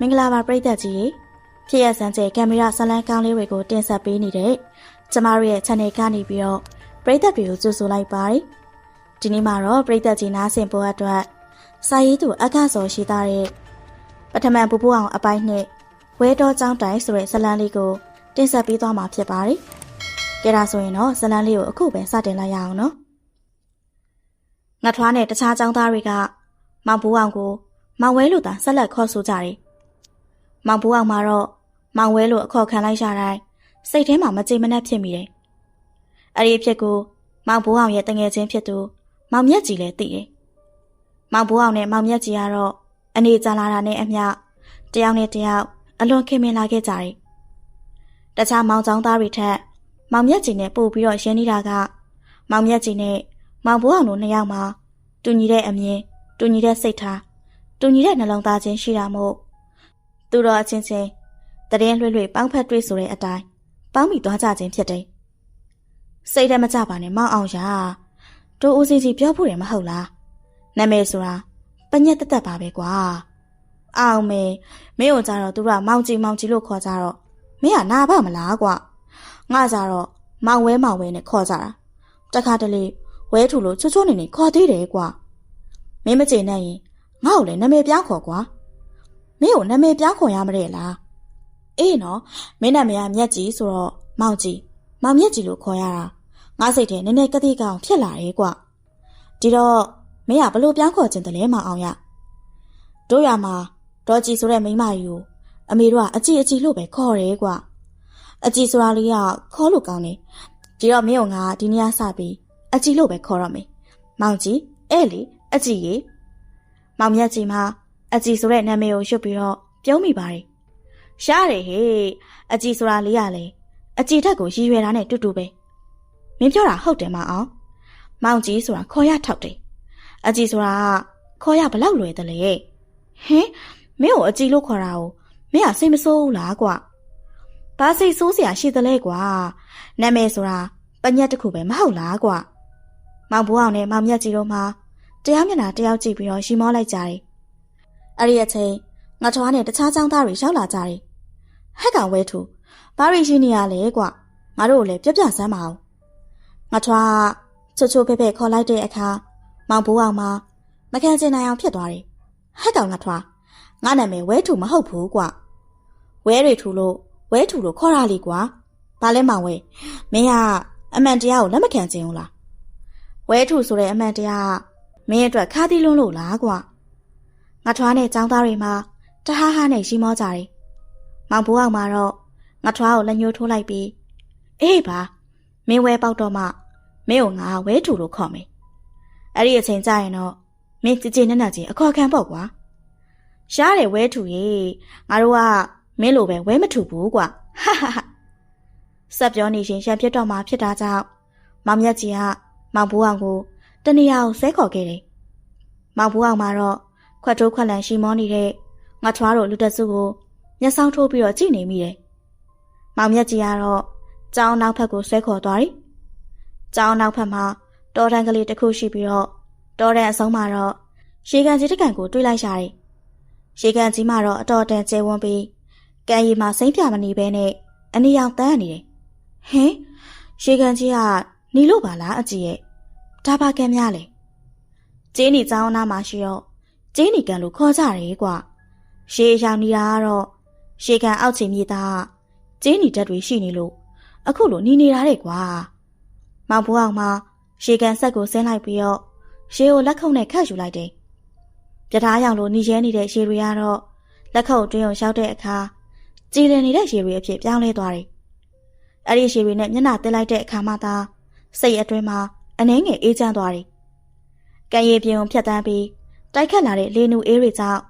မင်္ဂလာပါပရိသတ်ကြီးဖြစ်ရစံကျဲကင်မရာဇလန်းကောင်းလေးတွေကိုတင်ဆက်ပေးနေတဲ့ကျမတို့ရဲ့ channel ကနေပြီးတော့ပရိသတ်တွေကိုကြိုဆိုလိုက်ပါတယ်ဒီနေ့မှာတော့ပရိသတ်ကြီးနားဆင်ဖို့အတွက်စာရေးသူအခန့်စော်ရှိသားတဲ့ပထမပူပူအောင်အပိုင်းနှစ်ဝဲတော်ကျောင်းတိုင်ဆိုတဲ့ဇလန်းလေးကိုတင်ဆက်ပေးသွားမှာဖြစ်ပါတယ်ကဲဒါဆိုရင်တော့ဇလန်းလေးကိုအခုပဲစတင်လိုက်ရအောင်နော်ငါထွားနဲ့တခြားကျောင်းသားတွေကမောင်ပူအောင်ကိုမောင်ဝဲလို့သာဆက်လက်ခေါ်ဆိုကြတယ်။ မောင်ပူအောင်မှာတော့မောင်ဝဲလို့အခေါ်ခံလိုက်ရတိုင်းစိတ်ထဲမှာမကြေမနက်ဖြစ်မိတယ်။အဲ့ဒီအဖြစ်ကိုမောင်ပူအောင်ရဲ့တငယ်ချင်းဖြစ်သူမောင်မြတ်ကြီးလည်းသိတယ်။မောင်ပူအောင်နဲ့မောင်မြတ်ကြီးကတော့အနေကြလာတာနဲ့အမျှတယောက်နဲ့တယောက်အလွန်ခင်မင်လာခဲ့ကြတယ်။တခြားမောင်ချောင်းသားတွေထက်မောင်မြတ်ကြီးနဲ့ပို့ပြီးတော့ရင်းနေတာကမောင်မြတ်ကြီးနဲ့မောင်ပူအောင်တို့နှစ်ယောက်မှာတူညီတဲ့အမြင်တူညီတဲ့စိတ်ထားတူညီတဲ့နှလုံးသားချင်းရှိတာမို့ သူတော်အချင်းချင်းတရင်လွှဲ့လွှဲ့ပေါင်းဖက်တွေ့ဆိုတဲ့အတိုင်းပေါင်းမိသွားကြခြင်းဖြစ်တယ်။စိတ်ထဲမကြပါနဲ့မောင်အောင်ရ။တို့ဦးစင်းကြီးပြောဖို့ရမဟုတ်လား။နာမည်ဆိုတာပညက်တက်တက်ပါပဲကွာ။အောင်မေမင်းတို့ကြတော့သူကမောင်ကြီးမောင်ကြီးလို့ခေါ်ကြတော့မင်းကနာပါမလားကွ။ငါကြတော့မောင်ဝဲမောင်ဝဲနဲ့ခေါ်ကြတာ။တခါတလေဝဲထူလို့ချွတ်ချွတ်နေနေခေါ်သေးတယ်ကွာ။မင်းမကျေနပ်ရင်ငါ့ကိုလည်းနာမည်ပြောင်းခေါ်ကွာ မင်းကိုနာမည်ပြောင်းခေါ်ရမတဲ့လားအေးနော်မင်းနာမည်ကမြက်ကြီးဆိုတော့မောင်ကြီးမောင်မြက်ကြီးလို့ခေါ်ရတာငါစိတ်ထဲနည်းနည်းကတိကောင်ဖြစ်လာတယ်ကွဒီတော့မင်းကဘလို့ပြောင်းခေါ်ခြင်းတလဲမအောင်ရတို့ရမှာဒေါ်ကြီးဆိုတဲ့မိန်းမကြီးကိုအမေတို့ကအကြည့်အကြည့်လို့ပဲခေါ်တယ်ကွအကြည့်ဆိုတာလေးကခေါ်လို့ကောင်းတယ်ဒီတော့မင်းကငါဒီနေ့စပြီးအကြည့်လို့ပဲခေါ်ရမယ်မောင်ကြီးအဲ့လေအကြည့်ကြီးမောင်မြတ်ကြီးမှာ အကြည်ဆိုတဲ့နာမည်ကိုရွတ်ပြီးတော့ပြုံးမိပါတယ်။ရတယ်ဟေ့အကြည်ဆိုတာလေးရလေအကြည်ထက်ကိုရည်ရွယ်တာနဲ့တူတူပဲ။မင်းပြောတာဟုတ်တယ်မအောင်။မောင်ကြီးဆိုတာခေါ်ရထောက်တယ်။အကြည်ဆိုတာခေါ်ရဘလောက်လွယ်တယ်လေ။ဟင်မင်းကိုအကြည်လို့ခေါ်တာကိုမင်းကစိတ်မဆိုးဘူးလားကွ။ဘာစိတ်ဆိုးစရာရှိသလဲကွာ။နာမည်ဆိုတာပညတ်တစ်ခုပဲမဟုတ်လားကွ။မောင်ဘိုးအောင်နဲ့မောင်မြတ်ကြီးတို့မှာတရားမျက်နှာတယောက်ကြည့်ပြီးတော့ရီမောလိုက်ကြတယ်။ အဲ့ဒီအချိန်ငါထွားနဲ့တခြားចောင်းသားတွေရောက်လာကြတယ်။ဟက်ကောင်ဝဲထူဘာရီရှိနေရလဲကွ။ငါတို့ကိုလည်းပြပြစမ်းပါအောင်။ငါထွားချွတ်ချွတ်ဖဲ့ဖဲ့ခေါ်လိုက်တဲ့အခါမောင်ဘိုးအောင်မှာမခံချင်နိုင်အောင်ဖြစ်သွားတယ်။ဟက်ကောင်ငါထွားငါနာမည်ဝဲထူမဟုတ်ဘူးကွ။ဝဲတွေထူလို့ဝဲထူလို့ခေါ်ရလေကွာ။ဘာလဲမောင်ဝဲမင်းကအမှန်တရားကိုလက်မခံချင်ဘူးလား။ဝဲထူဆိုတဲ့အမှန်တရားမင်းအတွက်ခါးသီးလွန်းလို့လားကွာ ငါထွားနဲ့ចောင်းသားတွေမှာတဟားဟားနဲ့ရှိမောကြတယ်မောင်ဘိုးအောင်မှာတော့ငါထွားကိုလက်ညှိုးထိုးလိုက်ပြီးအေးပါမင်းဝဲပေါက်တော့မှမင်းကိုငါဝဲထူလို့ခေါ်မယ်အဲ့ဒီအချိန်ကျရင်တော့မင်းကြည်ကြည်နက်နက်ချင်းအခေါ်ခံပေါ့ကွာရှားတယ်ဝဲထူရေငါတို့ကမင်းလိုပဲဝဲမထူဘူးကွာဟာဟာဟာစက်ပြောနေရှင်ရံဖြစ်တော့မှဖြစ်တာကြောင့်မောင်မြတ်ကြီးကမောင်ဘိုးအောင်ကိုတနေရာကိုဆဲခေါ်ခဲ့တယ်။မောင်ဘူးအောင်မှာတော့ ခွက်တိုးခွက်လန်ရှိမောနေတဲ့ငါထွားတို့လူတက်စုကိုမျက်စောင်းထိုးပြီးတော့ကြည့်နေမိတယ်။မောင်မြတ်ကြီးကတော့ကျောင်းနောက်ဘက်ကိုဆဲခေါ်သွားတယ်။ကျောင်းနောက်ဘက်မှာတောတန်းကလေးတစ်ခုရှိပြီးတော့တောတန်းအဆုံးမှာတော့ရေကန်ကြီးတစ်ကန်ကိုတွေးလိုက်ရတယ်။ရေကန်ကြီးမှာတော့အတော်တန်ကျဲဝန်းပြီးကံရီမှာစိမ့်ပြမနေဘဲနဲ့အနီရောင်တန်းနေတယ်။ဟင်ရေကန်ကြီးကနီလို့ပါလားအကြည့်ရဲ့ဒါပါကံများလေကျင်းနီကျောင်းသားမှာရှိတော့ ကျင်းနီကန်လို့ခေါ်ကြတယ်ကွာရှေးရောင်နေတာကတော့ရှေးကန်အောက်ချင်မြေသားကျင်းနီတက်တွေရှိနေလို့အခုလိုနီနေတာတဲ့ကွာမောင်ဘိုးအောင်မှာရှေးကန်ဆက်ကိုဆင်းလိုက်ပြီးတော့ရှေးကိုလက်ခုပ်နဲ့ခတ်ယူလိုက်တယ်ပြထားရောင်လိုနီရဲနေတဲ့ရှေးတွေကတော့လက်ခုပ်တွင်းအောင်ရောက်တဲ့အခါကြည်လင်နေတဲ့ရှေးတွေအဖြစ်ပြောင်းလဲသွားတယ်အဲ့ဒီရှေးတွေနဲ့မျက်နှာတက်လိုက်တဲ့အခါမှသာစိတ်အတွင်းမှာအနှဲငယ်အေးချမ်းသွားတယ်။ကံရည်ပြုံဖြတ်တန်းပြီး တိုက်ခတ်လာတဲ့လေနူအေးတွေကြောင့်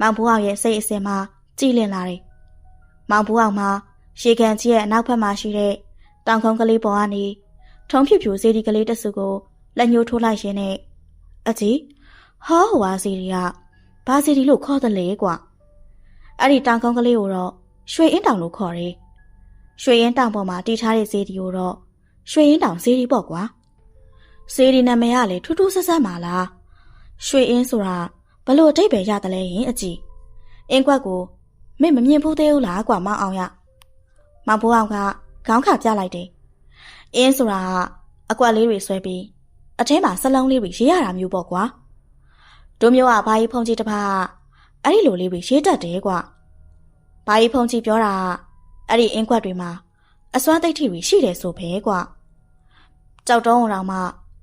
မောင်ဘိုးအောင်ရဲ့စိတ်အစင်မှာကြည်လင်လာတယ်။မောင်ဘိုးအောင်မှာရေကန်ကြီးရဲ့အနောက်ဘက်မှာရှိတဲ့တောင်ကုန်းကလေးပေါ်ကနေထုံဖြူဖြူစေဒီကလေးတစုကိုလက်ညှိုးထိုးလိုက်ရင်းနဲ့အကြီးဟောဟွာစီရီကဘာစီရီလို့ခေါ်တယ်လေကွာအဲ့ဒီတောင်ကုန်းကလေးကိုတော့ရွှေအင်းတောင်လို့ခေါ်တယ်ရွှေအင်းတောင်ပေါ်မှာတီးထားတဲ့စေဒီကိုတော့ရွှေအင်းတောင်စေဒီပေါ့ကွာစေဒီနာမည်ကလည်းထူးထူးဆန်းဆန်းပါလား ရွှေအင်းဆိုတာဘလို့အတိတ်ပဲရတယ်လဲရင်အကြည့်အင်းကွက်ကိုမင်းမမြင်ဘူးသေးဘူးလားကွာမောင်အောင်ရမောင်ဘိုးအောင်ကခေါင်းခါပြလိုက်တယ်အင်းဆိုတာကအကွက်လေးတွေဆွဲပြီးအထဲမှာစလုံးလေးတွေရေးရတာမျိုးပေါ့ကွာတို့မျိုးကဘာကြီးဖုန်ကြီးတစ်ဖက်အဲ့ဒီလိုလေးတွေရေးတတ်တယ်ကွာဘာကြီးဖုန်ကြီးပြောတာအဲ့ဒီအင်းကွက်တွေမှာအစွမ်းသိဋ္ဌိတွေရှိတယ်ဆိုပဲကွာကြောက်တုံးအောင်မှ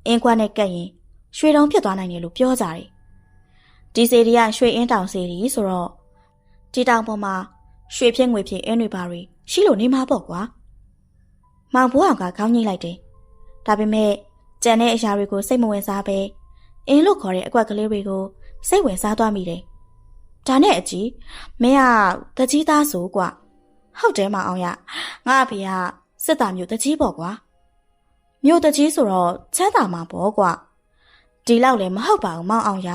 အင်းကွက်နဲ့ကက်ရင် ရွှေတုံးဖြစ်သွားနိုင်တယ်လို့ပြောကြတယ်ဒီစီရီကရွှေအင်းတောင်စီရီဆိုတော့ဒီတောင်ပေါ်မှာရွှေဖြစ်ငွေဖြစ်အင်းတွေပါတွေရှိလို့နေမှာပေါ့ကွာမောင်ဘိုးအောင်ကခေါင်းညှိလိုက်တယ်ဒါပေမဲ့ကြံတဲ့အရာတွေကိုစိတ်မဝင်စားပဲအင်းလို့ခေါ်တဲ့အကွက်ကလေးတွေကိုစိတ်ဝင်စားသွားမိတယ်ဒါနဲ့အကြီးမင်းကတကြီးသားဆိုကွာဟုတ်တယ်မအောင်ရငါအဖေကစစ်သားမျိုးတကြီးပေါ့ကွာမျိုးတကြီးဆိုတော့ချမ်းသာမှာပေါ့ကွာ ဒီလောက်လည်းမဟုတ်ပါဘူးမောင်အောင်ရ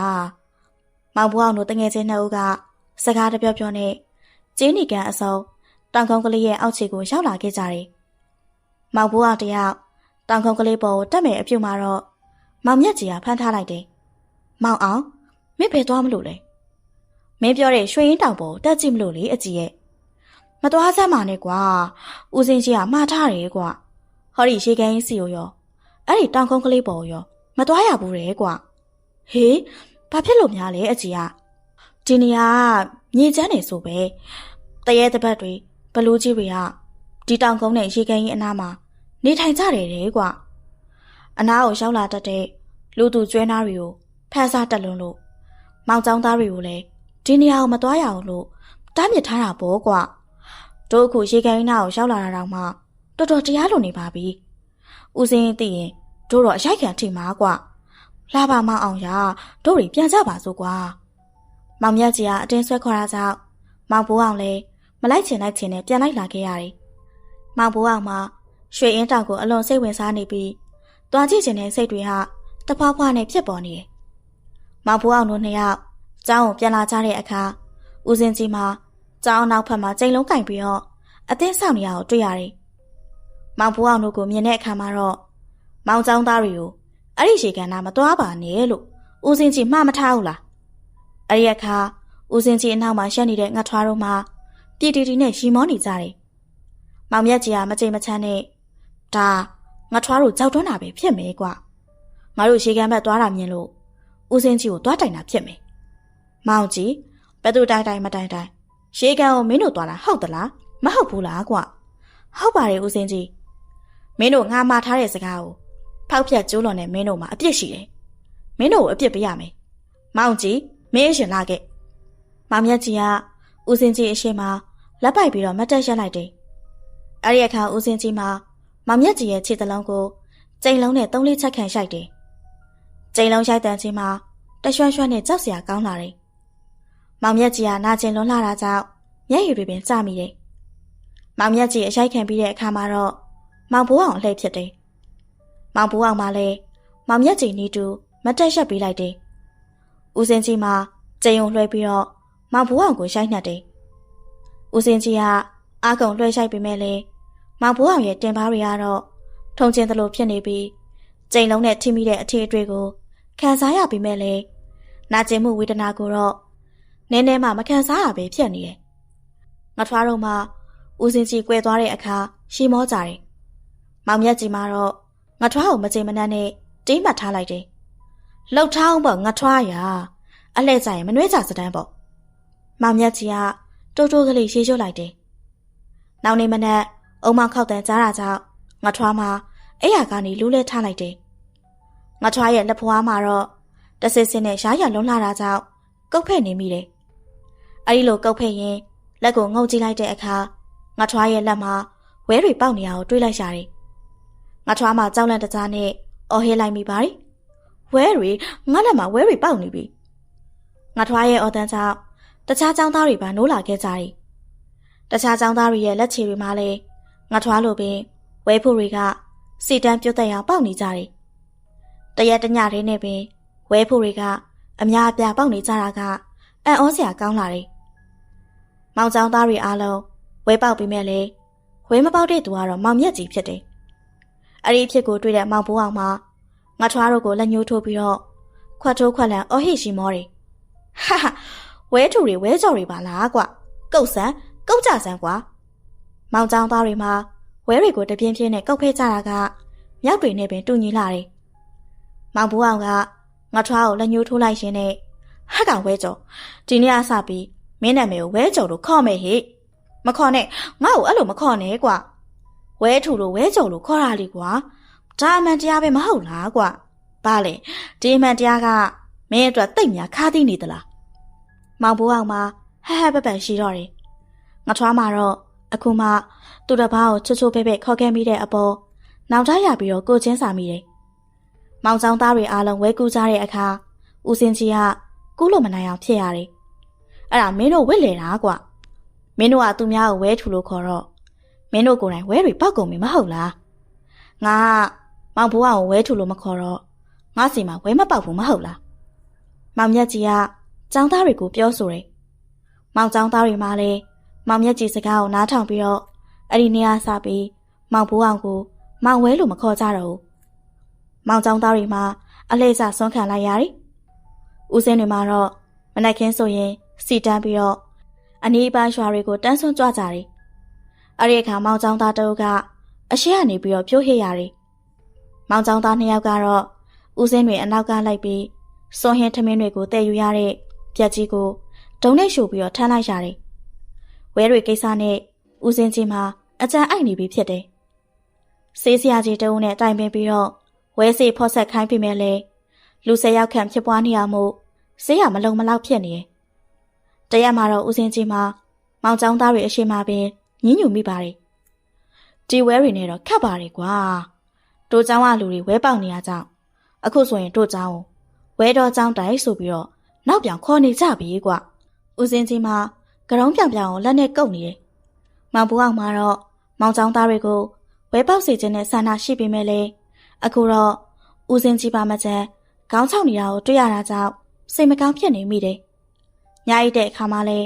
မောင်ဘွားအောင်တို့တငယ်ချင်းနှစ်ဦးကစကားတပြောပြောနဲ့ကျင်းနီကန်အစုံတောင်ကုန်းကလေးရဲ့အောက်ခြေကိုရောက်လာခဲ့ကြတယ်မောင်ဘွားအောင်တယောက်တောင်ကုန်းကလေးပေါ်ကိုတက်မယ်အပြုတ်မှာတော့မောင်မြတ်ကြီးကဖမ်းထားလိုက်တယ်မောင်အောင်မင်းဖယ်သွားမလို့လေမင်းပြောတဲ့ရွှေရင်တောင်ပေါ်တက်ကြည့်မလို့လေအကြီးရဲ့မသွားစမ်းပါနဲ့ကွာဦးစင်းကြီးကမှားထားတယ်ကွာဟောဒီရေကန်ကြီးစီကိုရောအဲ့ဒီတောင်ကုန်းကလေးပေါ်ရော မသွားရဘူးတဲ့ကွာဟေးဘာဖြစ်လို့များလဲအကြီးကဒီနေရာမြေချမ်းနေဆိုပဲတရေတပတ်တွေဘလူးကြီးတွေကဒီတောင်ကုန်းနဲ့ရေကန်ကြီးအနားမှာနေထိုင်ကြတယ်တဲ့ကွာအနားကိုရောက်လာတတ်တဲ့လူသူကျွဲနာတွေကိုဖန်ဆာတက်လွန်းလို့မောင်ចောင်းသားတွေကိုလည်းဒီနေရာကိုမသွားရအောင်လို့တားမြစ်ထားတာပေါ့ကွာတို့အခုရေကန်နာကိုရောက်လာတာတော့မှတော်တော်တရားလွန်နေပါပြီဦးစင်းသိရင် တို့တော့အရိုက်ခံထိမှာကွာလာပါမအောင်ရတို့တွေပြန်ကြပါစို့ကွာမောင်မြတ်ကြီးကအတင်းဆွဲခေါ်တာကြောင့်မောင်ဘိုးအောင်လည်းမလိုက်ချင်လိုက်ချင်နဲ့ပြန်လိုက်လာခဲ့ရတယ်မောင်ဘိုးအောင်မှာရွှေအင်းတောင်ကိုအလွန်စိတ်ဝင်စားနေပြီးတွားကြည့်ချင်တဲ့စိတ်တွေဟာတဖွာဖွာနဲ့ဖြစ်ပေါ်နေတယ်မောင်ဘိုးအောင်တို့နှစ်ယောက်ကျောင်းကိုပြန်လာကြတဲ့အခါဦးစင်ကြီးမှာကျောင်းနောက်ဖက်မှာကျိန်လုံးကင်ပြီးတော့အသင်းဆောင်နေရကိုတွေ့ရတယ်။မောင်ဘိုးအောင်တို့ကိုမြင်တဲ့အခါမှာတော့ မောင်ကျောင်းသားတွေကိုအဲ့ဒီရေကန်နာမသွားပါနဲ့လို့ဦးစင်ကြီးမှားမထားဘူးလား။အဲ့ဒီအခါဦးစင်ကြီးအနောက်မှာရှက်နေတဲ့ငှက်ထွားတို့မှာပြည်တီတီနဲ့ရီမောနေကြတယ်။မောင်မြတ်ကြီးကမကြိမ်မချမ်းနဲ့ဒါငှက်ထွားတို့ကြောက်တွန်းတာပဲဖြစ်မယ်ကွာ။ငါတို့ရေကန်ဘက်သွားတာမြင်လို့ဦးစင်ကြီးကိုသွားတိုင်တာဖြစ်မယ်။မောင်ကြီးဘယ်သူတိုင်တိုင်မတိုင်တိုင်ရေကန်ကိုမင်းတို့သွားတာဟုတ်သလားမဟုတ်ဘူးလားကွဟုတ်ပါတယ်ဦးစင်းကြီးမင်းတို့ငါမှာထားတဲ့စကားကို ဖောက်ဖြတ်ကျိုးလွန်တဲ့မင်းတို့မှာအပြစ်ရှိတယ်မင်းတို့ကိုအပြစ်ပေးရမယ်မောင်ကြီးမင်းအရှင်လာခဲ့မောင်မြတ်ကြီးကဦးစင်းကြီးအရှင်မှာလက်ပိုက်ပြီးတော့မတ်တက်ရက်လိုက်တယ်အဲ့ဒီအခါဦးစင်းကြီးမှာမောင်မြတ်ကြီးရဲ့ခြေတလုံးကိုကျိန်လုံးနဲ့သုံးလေးချက်ခံရိုက်တယ်ကျိန်လုံးရိုက်တန်ချင်းမှာတရွှွန့်ရွှွန့်နဲ့ကြောက်စရာကောင်းလာတယ်မောင်မြတ်ကြီးကနာကျင်လွန်လာတာကြောင့်မျက်ရည်တွေပင်ကျမိတယ်။မောင်မြတ်ကြီးအရိုက်ခံပြီးတဲ့အခါမှာတော့မောင်ဘိုးအောင်အလှည့်ဖြစ်တယ်။ မောင်ဘိုးအောင်မှလည်းမောင်မြတ်ကြီးနီးတူမတက်ရက်ပေးလိုက်တယ်။ဦးစင်းကြီးမှကြိမ်ုံလွှဲပြီးတော့မောင်ဘိုးအောင်ကိုရိုက်နှက်တယ်။ဦးစင်းကြီးကအာကုံလွှဲရိုက်ပေးမဲ့လေမောင်ဘိုးအောင်ရဲ့တင်ပါတွေကတော့ထုံချင်းသလိုဖြစ်နေပြီးကြိမ်လုံးနဲ့ထိမိတဲ့အထည်အတွေ့ကိုခံစားရပြီးမဲ့လေနာကျင်မှုဝေဒနာကိုတော့နည်းနည်းမှမခံစားရပဲဖြစ်နေတယ်။ငါထွားတော့မှဦးစင်ကြီးကွဲသွားတဲ့အခါရှီမောကြတယ်။မောင်မြတ်ကြီးကတော့ ငါထွားကိုမကြင်မနှက်နဲ့တိမှတ်ထားလိုက်တယ်။လှုပ်ထားအောင်ပေါ့ငါထွားရအလှဲ့ကြရင်မနှွေးကြစတန်းပေါ့။မောင်မြတ်ကြီးကတိုးတိုးကလေးရှေးရွတ်လိုက်တယ်။နောက်နေ့မနက်အုံမခောက်တန်ကြားတာကြောင့်ငါထွားမှာအဲ့ရကနေလူးလဲထားလိုက်တယ်။ငါထွားရဲ့လက်ဖွားမှာတော့တဆစ်စင်းနဲ့ရှားရလွန်လာတာကြောင့်ကုတ်ဖဲ့နေမိတယ်။အဲဒီလိုကုတ်ဖဲ့ရင်လက်ကိုငုံကြည့်လိုက်တဲ့အခါငါထွားရဲ့လက်မှာဝဲတွေပေါက်နေအောင်တွေးလိုက်ရတယ်။ ငါထွားမှာကြောက်လန့်တကြားနဲ့အော်ဟဲလိုက်မိပါတယ်။ဝဲတွေငါလက်မှာဝဲတွေပေါက်နေပြီ။ငါထွားရဲ့အော်တန်းကြောင့်တခြားចောင်းသားတွေပါနိုးလာခဲ့ကြတယ်။တခြားចောင်းသားတွေရဲ့လက်ချေတွေမှာလည်းငါထွားလိုပင်ဝဲဖို့တွေကစီတန်းပြုတ်တက်အောင်ပေါက်နေကြတယ်။တရက်တညတည်းနဲ့ပင်ဝဲဖို့တွေကအများအပြားပေါက်နေကြတာကအံ့ဩစရာကောင်းလာတယ်။မောင်ကျောင်းသားတွေအားလုံးဝဲပေါက်ပြီးမဲ့လေဝဲမပေါက်တဲ့သူကတော့မောင်မြက်ကြီးဖြစ်တယ်။ အဲ့ဒီအဖြစ်ကိုတွေ့တဲ့မောင်ဘိုးအောင်မှာငါထွားတို့ကိုလက်ညှိုးထိုးပြီးတော့ခွတ်ထိုးခွက်လန်အော်ဟိရှိမောတယ်။ဟာဟာဝဲထူတွေဝဲကြော်တွေပါလားကွကုတ်ဆန်ကုတ်ကြဆန်ကွာမောင်ချောင်းသားတွေမှာဝဲတွေကိုတပြင်းပြင်းနဲ့ကုတ်ဖဲကြတာကမြောက်တွေနဲ့ပင်တူညီလာတယ်မောင်ဘူးအောင်ကငါထွားကိုလက်ညှိုးထိုးလိုက်ရှင်နဲ့ဟက်ကဝဲကြော်ဒီနေ့အစပြီးမင်းနာမည်ကိုဝဲကြော်လို့ခေါ်မယ်ဟိမခေါ်နဲ့ငါ့ကိုအဲ့လိုမခေါ်နဲ့ကွာ ဝဲထူလို့ဝဲကြော်လို့ခေါ်တာလေကွာဒါအမှန်တရားပဲမဟုတ်လားကွာဘာလဲဒီအမှန်တရားကမင်းအတွက်တိတ်များခါးသိနေသလားမောင်ဘူးအောင်မှာဟဟပပန်ရှိတော့တယ်ငါထွားမှာတော့အခုမှသူတစ်ပါးကိုချွတ်ချွတ်ပဲပဲခေါ်ခဲ့မိတဲ့အပေါ်နောက်ထားရပြီးတော့ကိုချင်းစာမိတယ်မောင်ဆောင်သားတွေအားလုံးဝဲကူးကြတဲ့အခါဦးစင်ကြီးကကူးလို့မနိုင်အောင်ဖြစ်ရတယ်အဲ့ဒါမင်းတို့ဝစ်လေတာကွာမင်းတို့ကသူများကိုဝဲထူလို့ခေါ်တော့ မင်းတို့ကိုယ်တိုင်ဝဲတွေပောက်ကုန်ပြီမဟုတ်လားငါကမောင်ဘိုးအောင်ဝဲထူလို့မခေါ်တော့ငါစီမှာဝဲမပေါက်ဘူးမဟုတ်လားမောင်မြတ်ကြီးကចောင်းသားတွေကိုပြောဆိုတယ်မောင်ចောင်းသားတွေမှလည်းမောင်မြတ်ကြီးစကားကိုနားထောင်ပြီးတော့အဲ့ဒီနေရာစပြီးမောင်ဘိုးအောင်ကိုမောင်ဝဲလို့မခေါ်ကြတော့ဘူးမောင်ចောင်းသားတွေမှအလဲစဆွမ်းခံလိုက်ရတယ်ဦးစင်းတွေမှာတော့မနက်ခင်းဆိုရင်စီတန်းပြီးတော့အနီးအပိုင်းရွာတွေကိုတန်းဆွန်းကြွကြတယ် အဲ့ဒီအခါမောင်ចောင်းသားတအုပ်ကအရှိကနေပြီးတော့ပြိုးဟစ်ရတယ်မောင်ចောင်းသားနှစ်ယောက်ကတော့ဦးစင်းတွေအနောက်ကလိုက်ပြီးစွန်ဟင်းထမင်းတွေကိုတည်ယူရတဲ့ပြက်ကြီးကိုဒုံနဲ့ရှို့ပြီးတော့ထမ်းလိုက်ရတယ်ဝဲတွေကိစ္စနဲ့ဦးစင်းချင်းမှာအကြံအိုက်နေပြီဖြစ်တယ်။ဆေးစရာကြီးတအုပ်နဲ့တိုင်ပင်ပြီးတော့ဝဲစီဖော့ဆက်ခိုင်းပြမယ်လေလူဆယ်ယောက်ခန့်ဖြစ်ပွားနေရမှုဆေးရမလုံမလောက်ဖြစ်နေတယ်။တရက်မှာတော့ဦးစင်းချင်းမှာမောင်ချောင်းသားတွေအရှိမပင် ညှဉ်းညူမိပါတယ်။ဒီဝဲတွေနဲ့တော့ခတ်ပါတယ်ကွာ။တို့เจ้าကလူတွေဝဲပေါက်နေရကြောင်းအခုဆိုရင်တို့เจ้าဝဲတော်เจ้าတိုက်ဆိုပြီးတော့နောက်ပြောင်ခေါ်နေကြပြီကွာ။ဦးစင်းချင်းမှာကရုံးပြောင်ပြောင်ကိုလက်နဲ့ကုပ်နေတယ်။မောင်ဘိုးအောင်မှာတော့မောင်ချောင်းသားတွေကိုဝဲပေါက်စီခြင်းနဲ့ဆန္ဒရှိပေမဲ့လေအခုတော့ဦးစင်းကြီးပါမချမ်းခေါင်းချောက်နေတာကိုတွေ့ရတာကြောင့်စိတ်မကောင်းဖြစ်နေမိတယ်။ညအိတ်တဲ့အခါမှာလဲ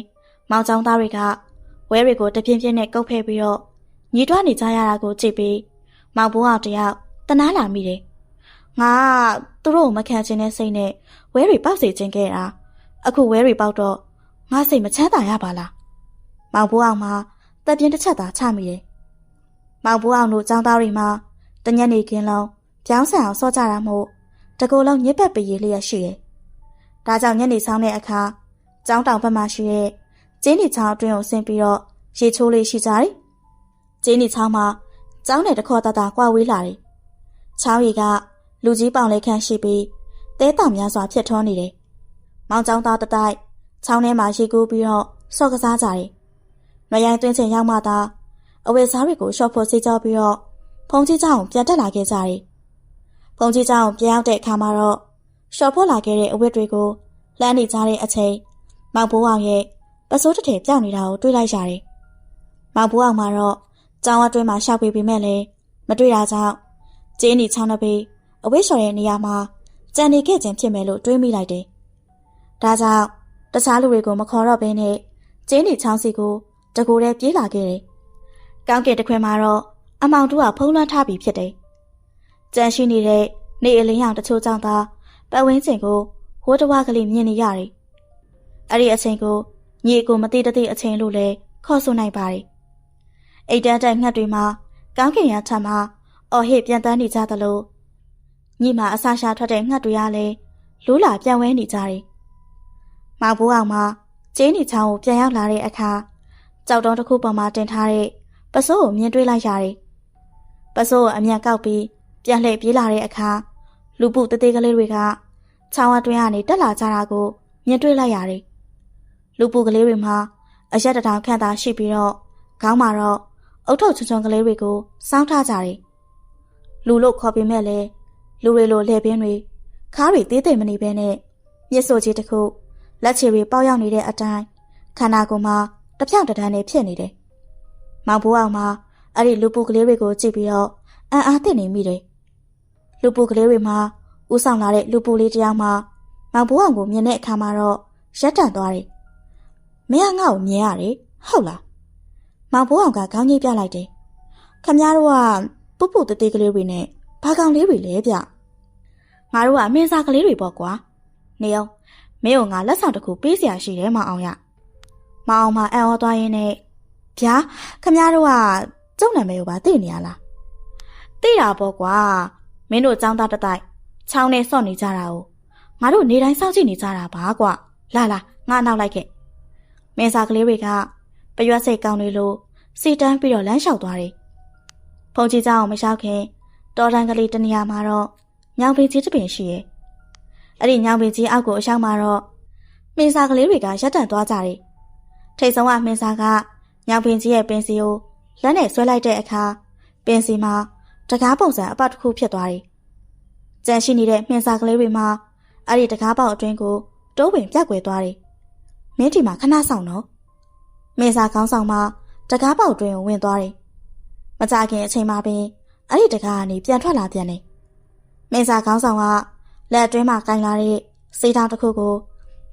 မောင်ချောင်းသားတွေက ဝဲတွေကိုတပြင်းပြင်းနဲ့ကုပ်ဖဲပြီးတော့ညီတွားနေကြရတာကိုကြည့်ပြီးမောင်ဘိုးအောင်တယောက်တနာလာမိတယ်။ငါကသူတို့ကိုမခံချင်တဲ့စိတ်နဲ့ဝဲတွေပေါက်စီခြင်းခဲ့တာအခုဝဲတွေပေါက်တော့ငါစိတ်မချမ်းသာရပါလားမောင်ဘိုးအောင်မှာတပ်ပြင်းတစ်ချက်သာချမိတယ်မောင်ဘိုးအောင်တို့ចောင်းသားတွေမှာတညက်နေခင်းလုံးပြောင်းဆန်အောင်စော့ကြတာမို့တကူလုံးညစ်ပတ်ပရည်လျက်ရှိတယ်ဒါကြောင့်ညနေဆောင်တဲ့အခါចောင်းတောင်ဘက်မှာရှိတဲ့ ကျင်းဒီချောင်းအတွင်းကိုဆင်းပြီးတော့ရေချိုးလေးရှိကြတယ်ကျင်းဒီချောင်းမှာចောင်းနဲ့တခေါ်တတာကွာဝေးလာတယ်ချောင်းရီကလူကြီးပေါင်လေးခန့်ရှိပြီးတဲတောင်များစွာဖြစ်ထွန်းနေတယ်မောင်ចောင်းသားတတိုက်ချောင်းထဲမှာရေကူးပြီးတော့ဆော့ကစားကြတယ်။နွေရိုင်းတွင်းချင်ရောက်မှသာအဝယ်စားတွေကိုရှော့ဖို့စေးကြောပြီးတော့ဖုန်ကြီးเจ้าပြန်တက်လာခဲ့ကြတယ်။ဖုန်ကြီးเจ้าပြန်ရောက်တဲ့အခါမှာတော့ရှော့ဖို့လာခဲ့တဲ့အဝတ်တွေကိုလှမ်းနေကြတဲ့အချိန်မောင်ဘိုးအောင်ရဲ့ ပစိုးတစ်ထည်ပြောင်းနေတာကိုတွေ့လိုက်ရတယ်။မောင်ဘိုးအောင်မှာတော့ကျောင်းအတွင်းမှာရှောက်ပေးပေမဲ့လည်းမတွေ့တာကြောင့်ကျင်းဒီချောင်းတစ်ပေအဝိရှော်ရဲ့နေရာမှာကြံနေခဲ့ခြင်းဖြစ်မယ်လို့တွေးမိလိုက်တယ်။ဒါကြောင့်တခြားလူတွေကိုမခေါ်တော့ဘဲနဲ့ကျင်းနေချောင်းစီကိုတကူတည်းပြေးလာခဲ့တယ်။ကောင်းကင်တစ်ခွင်မှာတော့အမောင်တို့ကဖုံးလွှမ်းထားပြီးဖြစ်တယ်။ကြံရှိနေတဲ့နေအလင်းရောင်တချို့ကြောင့်သာပတ်ဝန်းကျင်ကိုဟိုးတဝါကလေးမြင်နေရတယ်။အဲ့ဒီအချိန်ကို ညီကိုမတိတတိအချိန်လို့လဲခေါ်ဆိုနိုင်ပါတယ်။အိတ်တန်းတိုင်ငှက်တွေမှာကောင်းကင်ရထမှာအော်ဟစ်ပြန်တန်းနေကြသလိုညီမအဆရှာထွက်တဲ့ငှက်တွေကလည်းလူးလာပြန်ဝဲနေကြတယ်။မောင်ဘိုးအောင်မှာကျင်းနေချောင်းကိုပြန်ရောက်လာတဲ့အခါကြောက်တုံးတစ်ခုပေါ်မှာတင်ထားတဲ့ပစိုးကိုမြင်တွေ့လိုက်ရတယ်။ပစိုးကိုအမြန်ကောက်ပြီးပြန်လှည့်ပြေးလာတဲ့အခါလူပုတသေးကလေးတွေကချောင်းအတွင်းကနေတက်လာကြတာကိုမြင်တွေ့လိုက်ရတယ်။ လူပုကလေးတွေမှာအရက်တထောင်ခန့်သာရှိပြီးတော့ခေါင်းမှာတော့အုတ်ထုပ်ချွန်ချွန်ကလေးတွေကိုစောင်းထားကြတယ်။လူလို့ခေါ်ပေမဲ့လည်းလူတွေလိုလှည့်ပင်းတွေခါးတွေသေးသေးမနေဘဲနဲ့မြစ်ဆိုကြီးတစ်ခုလက်ချေတွေပေါက်ရောက်နေတဲ့အတိုင်းခန္ဓာကိုယ်မှာတပြောင်တဒန်းနေဖြစ်နေတယ်။မောင်ဘိုးအောင်မှာအဲ့ဒီလူပူကလေးတွေကိုကြည့်ပြီးတော့အံ့အားသင့်နေမိတယ်။လူပူကလေးတွေမှာဥဆောင်လာတဲ့လူပူလေးတယောက်မှာမောင်ဘိုးအောင်ကိုမြင်တဲ့အခါမှာတော့ရက်တန့်သွားတယ်။ မရငါ့ကိုမြင်ရတယ်ဟုတ်လားမောင်ဖိုးအောင်ကခေါင်းကြီးပြလိုက်တယ်ခမများတို့ကပုပ်ပုတ်တေးကလေးတွေနဲ့ဘာကောင်လေးတွေလဲဗျငါတို့ကအမင်းစားကလေးတွေပေါ့ကွာနေအောင်မင်းကငါလက်ဆောင်တစ်ခုပေးစရာရှိတယ်မအောင်ရမအောင်မအံ့ဩသွားရင်းနဲ့ဗျာခမများတို့ကကျုံနာမည်ကိုပါသိနေရလားသိတာပေါ့ကွာမင်းတို့ចောင်းသားတတိုက်ချောင်းနဲ့ဆော့နေကြတာ哦ငါတို့နေတိုင်းစောင့်ကြည့်နေကြတာပါကွာလာလာငါနောက်လိုက်ခဲ့ မင်းစားကလေးတွေကပရွက်စိတ်ကောင်းတွေလိုစီတန်းပြီးတော့လမ်းလျှောက်သွားတယ်ဖုန်ကြီးเจ้าအောင်မလျှောက်ခင်တော်တန်ကလေးတနေရာမှာတော့ညောင်ပင်ကြီးတစ်ပင်ရှိရဲ့အဲ့ဒီညောင်ပင်ကြီးအောက်ကိုအရောက်မှာတော့မင်းစားကလေးတွေကရက်တန့်သွားကြတယ်ထိတ်ဆုံးကမင်းစားကညောင်ပင်ကြီးရဲ့ပင်စီကိုလက်နဲ့ဆွဲလိုက်တဲ့အခါပင်စီမှာတကားပုံစံအပတ်တစ်ခုဖြစ်သွားတယ်ကြံရှိနေတဲ့မင်းစားကလေးတွေမှာအဲ့ဒီတကားပေါက်အတွင်းကိုတိုးပင်ပြက်ကွယ်သွားတယ် မင်းဒီမှာခဏဆောင်တော့မင်းစားကောင်းဆောင်မှာတကားပေါက်အတွင်းကိုဝင်သွားတယ်မကြခင်အချိန်မှာပင်အဲ့ဒီတကားကနေပြန်ထွက်လာပြန်တယ်မင်းစားကောင်းဆောင်ကလက်အတွင်းမှာကင်လာတဲ့စေးတောင်တစ်ခုကို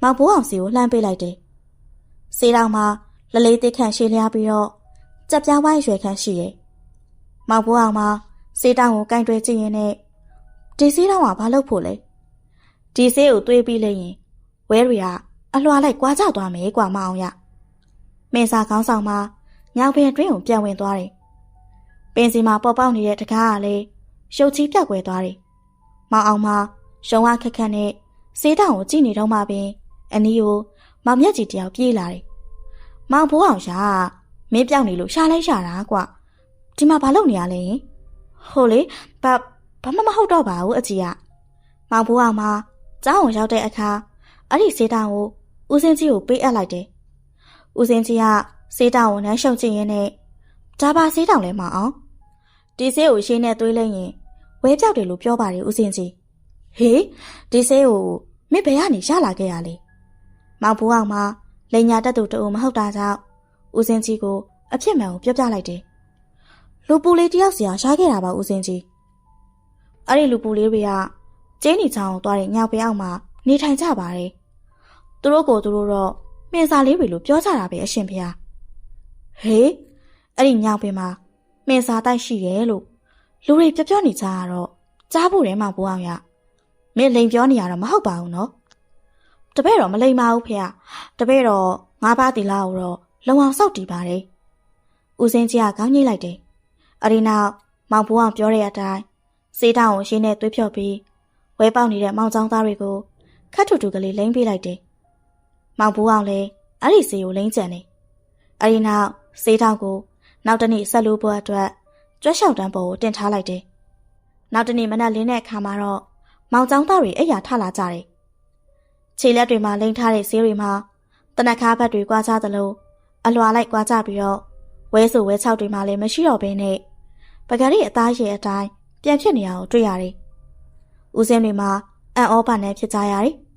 မောင်ဘိုးအောင်စီကိုလှမ်းပေးလိုက်တယ်စေးတောင်မှာလလေးတစ်ခန့်ရှည်လျားပြီးတော့ကြက်ပြားဝိုင်းရွယ်ခန့်ရှိရဲ့မောင်ဘိုးအောင်မှာစေးတောင်ကိုကင်တွယ်ကြည့်ရင်နဲ့ဒီစေးတောင်ကဘာလုပ်ဖို့လဲဒီစေးကိုတွေးပြီးလိုက်ရင်ဝဲရီက အလွှာလိုက်ကွာကျသွားမယ်ကွာမအောင်ရမင်းစားကောင်းဆောင်မှာညောင်ပင်အတွင်းကိုပြန်ဝင်သွားတယ်ပင်စီမှာပေါ်ပေါက်နေတဲ့တကားကလည်းရှုပ်ချီးပြောက်ွယ်သွားတယ်မောင်အောင်မှာရုံဝခက်ခက်နဲ့စေးတောင်ကိုကြည့်နေတော့မှပင် အနီးကိုမောင်မြက်ကြီးတယောက်ပြေးလာတယ်မောင်ဘိုးအောင်ရှာမင်းပြောက်နေလို့ရှာလိုက်ရှာတာကွာဒီမှာဘာလုပ်နေရလဲဟိုလေဘာဘာမှမဟုတ်တော့ပါဘူးအကြီးကမောင်ဘိုးအောင်မှာကျောင်းကိုရောက်တဲ့အခါအဲ့ဒီစေးတောင်ကို ဦးစင်းကြီးကိုပေးအပ်လိုက်တယ်ဦးစင်းကြီးကစေးတောင်ကိုနှမ်းရှုပ်ကြည့်ရင်းနဲ့ဒါပါစေးတောင်လဲမအောင်ဒီစေးကိုရှင်းနဲ့သွေးလိုက်ရင်ဝဲပြောက်တယ်လို့ပြောပါတယ်ဦးစင်းကြီးဟေးဒီစေးကိုမစ်ဘယ်ကနေရလာခဲ့ရလဲမောင်ဘိုးအောင်မှာလိန်ညာတက်သူတူမဟုတ်တာကြောင့်ဦးစင်းကြီးကိုအဖြစ်မှန်ကိုပြောပြလိုက်တယ်လူပူလေးတယောက်စီအောင်ရှားခဲ့တာပါဦးစင်းကြီးအဲ့ဒီလူပူလေးတွေကကျင်းနီချောင်းကိုသွားတဲ့ညောင်ပယောက်မှာနေထိုင်ကြပါတယ် သူတို့ကိုသူတို့တော့မင်းစားလေးတွေလို့ပြောကြတာပဲအရှင်ဖေဟာဟေးအဲ့ဒီညောင်ပင်မှာမင်းစားတိုက်ရှိတယ်လို့လူတွေပြောပြောနေကြတာတော့ကြားဖို့ထဲမှာဘိုးအောင်ရမင်းလိန်ပြောနေရတော့မဟုတ်ပါဘူးနော်တပည့်တော်မလိန်ပါဘူးဖေဟာတပည့်တော်ငါးပါးတီလာကိုတော့လုံအောင်စောက်တီးပါတယ်ဦးစင်းကြီးကခေါင်းညှိလိုက်တယ်အရီနောက်မောင်ဘိုးအောင်ပြောတဲ့အတိုင်းစေးတောင်ကိုရှင်းနဲ့သွေးဖြော့ပြီးဝဲပေါက်နေတဲ့မောင်ချောင်းသားတွေကိုခတ်ထူထူကလေးလိမ့်ပေးလိုက်တယ်။ မောင်ဘူးအောင်လည်းအဲ့ဒီစေကိုလိမ့်ကြံတယ်။အဲဒီနောက်စေးတောင်ကိုနောက်တနေ့ဆက်လို့ပွဲအတွက်ကြွက်လျှောက်တန်းပေါ်ကိုတင်ထားလိုက်တယ်။နောက်တနေ့မနက်လင်းတဲ့အခါမှာတော့မောင်ချောင်းသားတွေအိယာထလာကြတယ်။ခြေလက်တွေမှာလိမ့်ထားတဲ့ဆေးတွေမှာတနခါဘက်တွေကွာကြသလိုအလွာလိုက်ကွာကြပြီးတော့ဝဲဆူဝဲချောက်တွေမှာလည်းမရှိတော့ဘဲနဲ့ပကရီအသားရည်အတိုင်းပြန်ဖြစ်နေအောင်တွေ့ရတယ်။ဦးစင်းတွေမှာအံ့ဩပါနဲ့ဖြစ်ကြရတယ်။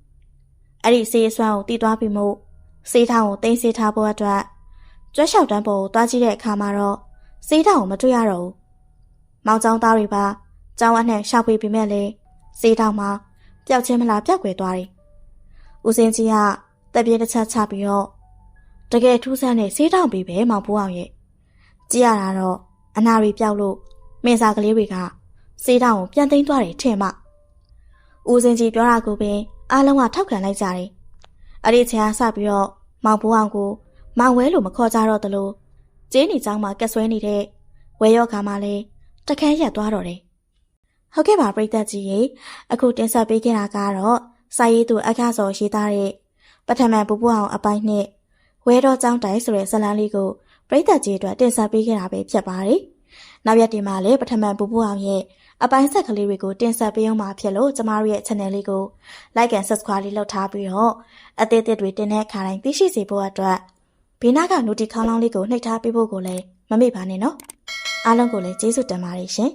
အဲ့ဒီစေးအစွမ်းကိုတီးသွားပြီးမို့စေးထောင်ကိုတင်းစေးထားဖို့အတွက်ကြွက်လျှောက်တန်းပေါ်ကိုတွားကြည့်တဲ့အခါမှာတော့စေးထောင်ကိုမတွေ့ရတော့ဘူး။မောင်ကျောင်းသားတွေပါကျောင်းအနှံ့ရှောက်ပေးပြီးမဲ့လေစေးထောင်မှာပျောက်ချင်းမလားပျောက်ွယ်သွားတယ်။ဦးစင်းကြီးကတက်ပြေးတစ်ချက်ချပြီးတော့တကယ်ထူးဆန်းတဲ့စေးထောင်ပြီးပဲမောင်ဖိုးအောင်ရဲ့ကြည့်ရတာတော့အနာရီပျောက်လို့မင်းစားကလေးတွေကစေးတောင်ကိုပြန်သိမ်းသွားတယ်ထင်မှဦးစင်ကြီးပြောတာကိုပင် အားလုံးကထောက်ခံလိုက်ကြတယ်အဲ့ဒီချိန်ကစပြီးတော့မောင်ဘိုးအောင်ကိုမောင်ဝဲလို့မခေါ်ကြတော့တလို့ကျင်းနေချောင်းမှာကက်ဆွဲနေတဲ့ဝဲရောခါမှလည်းတခန်းရက်သွားတော့တယ်ဟုတ်ကဲ့ပါပြိသက်ကြီးရေအခုတင်ဆက်ပေးခဲ့တာကတော့စာရေးသူအခါစောရေးသားတဲ့ပထမပူပူအောင်အပိုင်းနှစ်ဝဲတော်ចောင်းတိုင်ဆိုတဲ့ဇာတ်လမ်းလေးကိုပြိသက်ကြီးအတွက်တင်ဆက်ပေးခဲ့တာပဲဖြစ်ပါတယ်နောက်ရက်တင်မှာလည်းပထမပူပူအောင်ရဲ့ အပိုင်းဆက်ကလေးတွေကိုတင်ဆက်ပေးအောင်မှာဖြစ်လို့ကျမတို့ရဲ့ channel လေးကို like and subscribe လေးလုပ်ထားပြီးတော့အသေးသေးတွေတင်တဲ့အခါတိုင်းသိရှိစေဖို့အတွက်ဘေးနားက notification ခေါင်းလောင်းလေးကိုနှိပ်ထားပေးဖို့ကိုလည်းမမေ့ပါနဲ့နော်အားလုံးကိုလည်းကျေးဇူးတင်ပါတယ်ရှင်